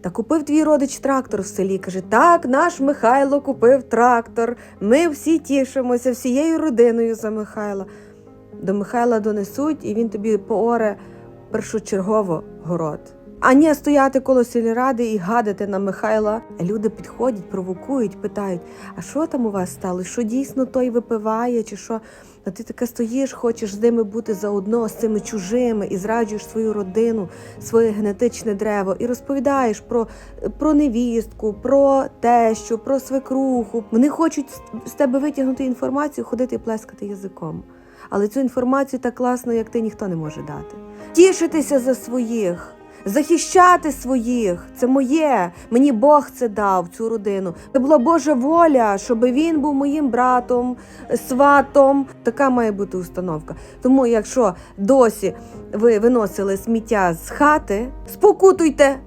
Та купив твій родич трактор в селі. Каже, так, наш Михайло купив трактор. Ми всі тішимося всією родиною за Михайла. До Михайла донесуть, і він тобі пооре першочергово город. А ні, стояти коло сільради і гадати на Михайла. Люди підходять, провокують, питають: а що там у вас стало? Що дійсно той випиває, чи що? А ти таке стоїш, хочеш з ними бути заодно, з цими чужими, і зраджуєш свою родину, своє генетичне древо, і розповідаєш про, про невістку, про тещу, про свекруху. Вони хочуть з тебе витягнути інформацію, ходити і плескати язиком. Але цю інформацію так класно, як ти, ніхто не може дати. Тішитися за своїх. Захищати своїх, це моє. Мені Бог це дав цю родину. Це була Божа воля, щоб він був моїм братом, сватом. Така має бути установка. Тому, якщо досі ви виносили сміття з хати, спокутуйте